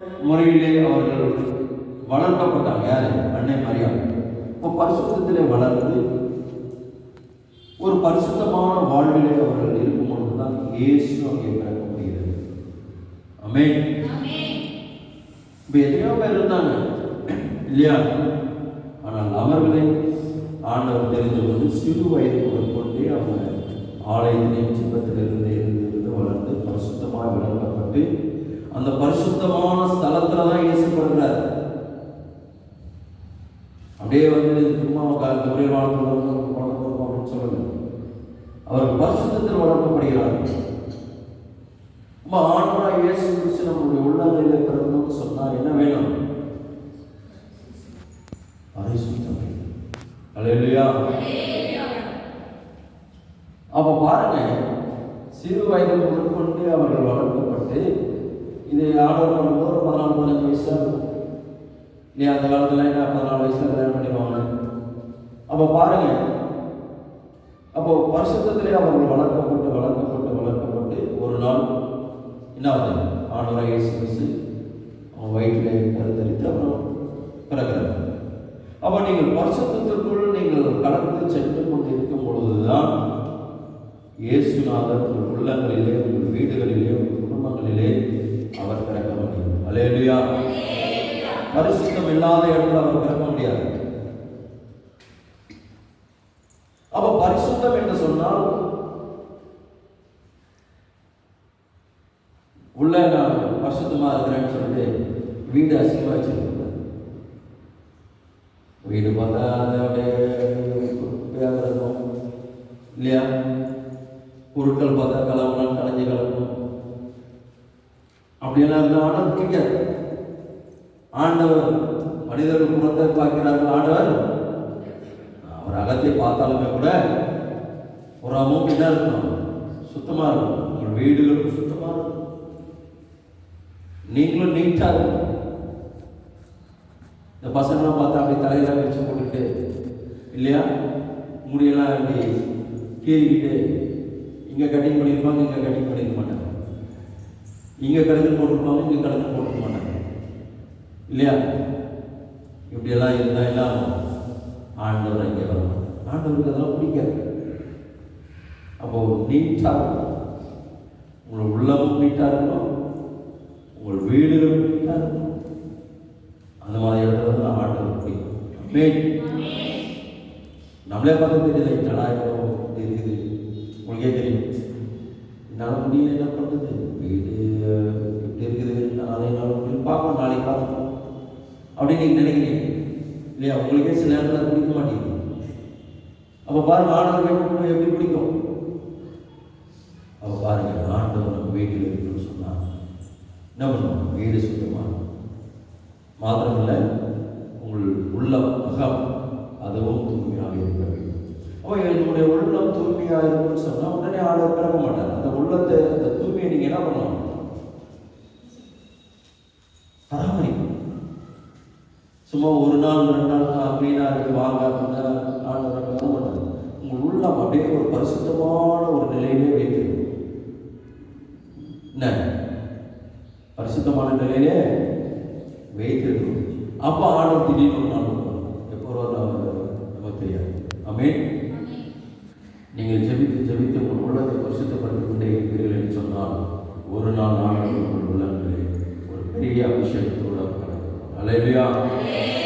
முறையிலே அவர்கள் வளர்க்கப்பட்டாங்க. யார் அன்னை மரியாதை இப்போ பரிசுத்திலே வளர்ந்து ஒரு பரிசுத்தமான வாழ்விலே அவர்கள் இருக்கும் பொழுதுதான் இயேசு அங்கே பிறக்க முடிகிறது அமே இப்போ எத்தனையோ பேர் இருந்தாங்க. இல்லையா? ஆனால் அவர்களை ஆண்டவர் தெரிந்து கொண்டு சிறு வயது கொண்டே அவங்க ஆலயத்திலே சிப்பத்திலிருந்து இருந்து இருந்து வளர்ந்து பரிசுத்தமாக வளர்க்கப்பட்டு அந்த பரிசுத்தமான ஸ்தலத்துல தான் இயேசுப்படுகிறார் அப்படியே வந்து சும்மா உட்கார்ந்து ஒரே வாழ்க்கை அப்படின்னு சொல்லுங்க அவர் பரிசுத்தத்தில் வளர்க்கப்படுகிறார். நம்ம ஆண்டவராக இயேசு கிறிஸ்து நம்முடைய உள்ளங்களில் பிறந்தோம்னு சொன்னார். என்ன வேணும்? பரிசுத்தம். அல்லையா அப்ப பாருங்க சிறு வயதில் முதற்கொண்டு அவர்கள் வளர்க்கப்பட்டு இது ஆர்டர் பண்ணும்போது ஒரு பதினாலு பதினஞ்சு வயசு இருக்கும். இல்லையா அந்த காலத்தில் என்ன பதினாலு வயசில் கல்யாணம் பண்ணிடுவாங்க அப்போ பாருங்க. அப்போ பரிசுத்தத்திலே அவர்கள் வளர்க்கப்பட்டு வளர்க்கப்பட்டு வளர்க்கப்பட்டு ஒரு நாள் என்ன ஆகுது? ஆண்டவராக இயேசு கிறிஸ்து அவன் வயிற்றில் கருத்தரித்து அப்புறம் பிறகுறார் அப்போ நீங்கள் பரிசுத்தத்திற்குள் நீங்கள் கடந்து சென்று கொண்டு இருக்கும் பொழுதுதான் இயேசுநாதர் உங்கள் உள்ளங்களிலே உங்கள் வீடுகளிலே உங்கள் குடும்பங்களிலே அவர் பிறக்க முடியும். அலேலுயா பரிசுத்தம் இல்லாத இடத்துல அவர் பிறக்க முடியாது. அப்ப பரிசுத்தம் என்று சொன்னால் உள்ள நான் பரிசுத்தமா இருக்கிறேன்னு சொல்லிட்டு வீடு அசிங்கமா வச்சிருக்கேன் வீடு பார்த்தா அது இருக்கும் இல்லையா? பொருட்கள் பார்த்தா கலவரம் கலைஞ்சு கலக்கும் அப்படியெல்லாம் இருந்தால் ஆண்டவர் பிடிக்காது ஆண்டவர் மனிதர்கள் புறத்தை பார்க்கிறார்கள். ஆண்டவர் அவர் அகத்தை பார்த்தாலுமே கூட புறமும் என்ன இருக்கணும் சுத்தமாக இருக்கும். உங்கள் வீடுகளும் சுத்தமாக இருக்கும். நீங்களும் நீட்டாக இருக்கும். இந்த பசங்களாம் பார்த்தா அப்படி தலையெல்லாம் வச்சு போட்டுட்டு இல்லையா? முடியெல்லாம் அப்படி கீறிக்கிட்டு இங்கே கட்டிங் பண்ணியிருப்பாங்க இங்கே கட்டிங் பண்ணியிருக்க மாட்டாங்க. இங்கே கடந்து போட்டுருப்பாங்க இங்கே கடந்து போட்டுக்க மாட்டாங்க. இல்லையா? இப்படியெல்லாம் இருந்தால் எல்லாம் ஆண்டவர் இங்கே வரணும் ஆண்டவருக்கு அதெல்லாம் பிடிக்காது. அப்போ நீட்டாக இருக்கும். உங்கள் உள்ளமும் நீட்டாக இருக்கணும் உங்கள் வீடுகளும் நீட்டாக இருக்கணும் அந்த மாதிரி இடத்துல தான் ஆண்டவர் பிடிக்கும் நம்மளே பார்த்து தெரியல என்னடா இவ்வளோ இருக்குது? உங்களுக்கே தெரியும். என்னால் முடியல என்ன பண்ணுறது? வீடு இப்படி இருக்குது. நாளை நாள் முடியும். பார்ப்போம் நாளைக்கு பார்ப்போம் அப்படின்னு நீங்கள் நினைக்கிறீங்க? இல்லையா? உங்களுக்கே சில நேரத்தில் பிடிக்க மாட்டேங்குது. அப்போ பாருங்க ஆண்டவர் எப்படி எப்படி பிடிக்கும்? அப்போ பாருங்க ஆண்டவர் நம்ம வீட்டில் இருக்குன்னு சொன்னால் என்ன பண்ணுவோம்? வீடு சுத்தமாக மாத்திரமில்லை உங்கள் உள்ளம் அகம் அதுவும் தூய்மையாக இருக்க வேண்டும். அப்போ என்னுடைய உள்ளம் தூய்மையாக இருக்கும்னு சொன்னால் உடனே ஆளை பிறக்க மாட்டார் அந்த உள்ளத்தை அந்த தூய்மையை நீங்கள் என்ன பண்ணணும் பராமரிக்கணும் சும்மா ஒரு நாள் ரெண்டு நாள் அப்படின்னா இருக்கு வாங்க அப்படின்னா ஆண்டவர் வர மாட்டார் உங்கள் உள்ளம் அப்படியே ஒரு பரிசுத்தமான ஒரு நிலையிலே வைக்கிறது என்ன? பரிசுத்தமான நிலையிலே வைத்திருக்கணும் அப்போ ஆண்டவர் திடீர்னு ஒரு நாள் எப்போ வருவார் நமக்கு தெரியாது. ஆமென். நீங்கள் ஜெபித்து ஜெபித்து உங்கள் உள்ளத்தை பரிசுத்தப்படுத்திக் கொண்டே இருக்கிறீர்கள் என்று சொன்னால் ஒரு நாள் ஆண்டவர் உங்கள் உள்ளங்களே ஒரு பெரிய அபிஷேகத்தை அவர் கடந்து வருவார். அல்லேலூயா